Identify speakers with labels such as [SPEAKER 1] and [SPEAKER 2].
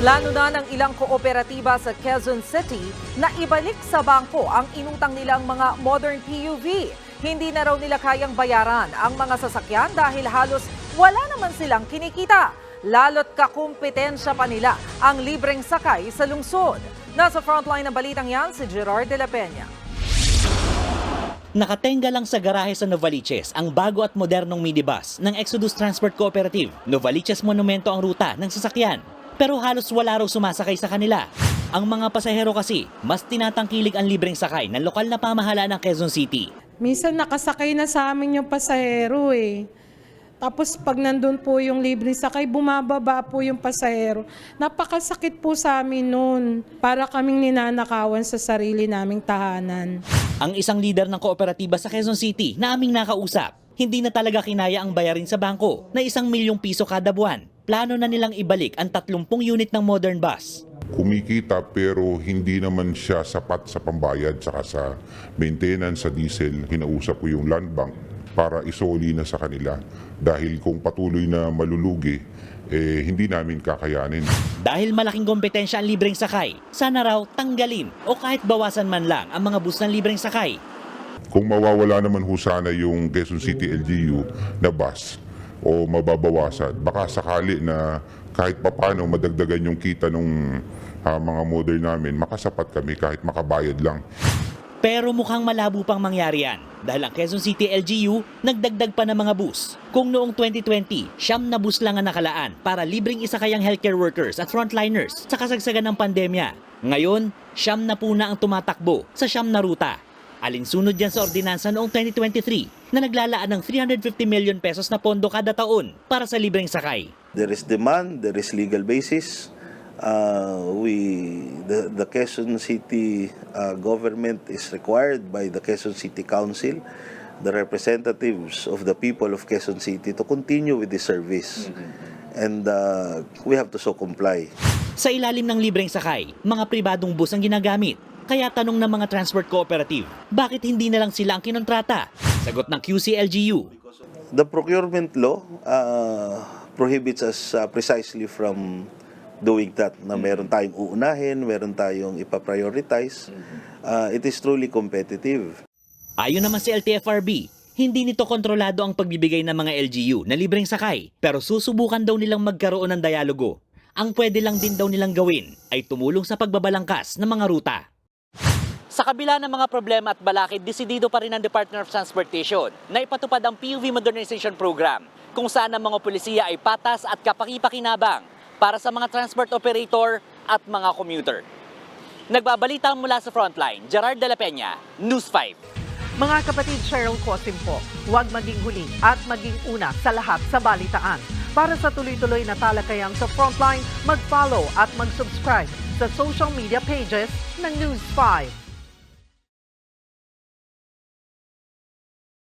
[SPEAKER 1] Plano na ng ilang kooperatiba sa Quezon City na ibalik sa bangko ang inutang nilang mga modern PUV. Hindi na raw nila kayang bayaran ang mga sasakyan dahil halos wala naman silang kinikita. Lalo't kakumpetensya pa nila ang libreng sakay sa lungsod. Nasa frontline ng balitang yan si Gerard de la Peña.
[SPEAKER 2] Nakatenga lang sa garahe sa Novaliches ang bago at modernong minibus ng Exodus Transport Cooperative. Novaliches Monumento ang ruta ng sasakyan. Pero halos wala raw sumasakay sa kanila. Ang mga pasahero kasi, mas tinatangkilig ang libreng sakay ng lokal na pamahalaan ng Quezon City.
[SPEAKER 3] Minsan nakasakay na sa amin yung pasahero eh. Tapos pag nandun po yung libreng sakay, bumababa po yung pasahero. Napakasakit po sa amin noon. Para kaming ninanakawan sa sarili naming tahanan.
[SPEAKER 2] Ang isang leader ng kooperatiba sa Quezon City na aming nakausap, hindi na talaga kinaya ang bayarin sa bangko na isang milyong piso kada buwan. Plano na nilang ibalik ang 30 unit ng modern bus.
[SPEAKER 4] kumikita pero hindi naman siya sapat sa pambayad saka sa maintenance sa diesel. Kinausap ko yung land bank para isoli na sa kanila dahil kung patuloy na malulugi, eh, hindi namin kakayanin.
[SPEAKER 2] Dahil malaking kompetensya ang libreng sakay, sana raw tanggalin o kahit bawasan man lang ang mga bus ng libreng sakay.
[SPEAKER 4] Kung mawawala naman ho sana yung Quezon City LGU na bus o mababawasan, baka sakali na kahit papano madagdagan yung kita ng mga modern namin, makasapat kami kahit makabayad lang.
[SPEAKER 2] Pero mukhang malabo pang mangyari yan dahil ang Quezon City LGU nagdagdag pa ng mga bus. Kung noong 2020, siyam na bus lang ang nakalaan para libreng isakayang healthcare workers at frontliners sa kasagsagan ng pandemya. Ngayon, siyam na po na ang tumatakbo sa siyam na ruta. Alinsunod yan sa ordinansa noong 2023 na naglalaan ng 350 million pesos na pondo kada taon para sa libreng sakay.
[SPEAKER 5] There is demand, there is legal basis. Uh, we, the, the Quezon City uh, government is required by the Quezon City Council, the representatives of the people of Quezon City to continue with the service. And uh, we have to so comply.
[SPEAKER 2] Sa ilalim ng libreng sakay, mga pribadong bus ang ginagamit. Kaya tanong ng mga transport cooperative, bakit hindi na lang sila ang kinontrata? Sagot ng QCLGU,
[SPEAKER 5] The procurement law uh, prohibits us uh, precisely from doing that na meron tayong uunahin, meron tayong ipaprioritize. Uh, it is truly competitive.
[SPEAKER 2] Ayon naman si LTFRB, hindi nito kontrolado ang pagbibigay ng mga LGU na libreng sakay pero susubukan daw nilang magkaroon ng dialogo. Ang pwede lang din daw nilang gawin ay tumulong sa pagbabalangkas ng mga ruta. Sa kabila ng mga problema at balakid, desidido pa rin ang Department of Transportation na ipatupad ang PUV Modernization Program kung saan ang mga polisiya ay patas at kapakipakinabang para sa mga transport operator at mga commuter. Nagbabalita mula sa Frontline, Gerard de la Peña, News 5.
[SPEAKER 1] Mga kapatid Cheryl Cosim po, huwag maging huli at maging una sa lahat sa balitaan. Para sa tuloy-tuloy na talakayan sa Frontline, mag-follow at mag-subscribe sa social media pages ng News 5.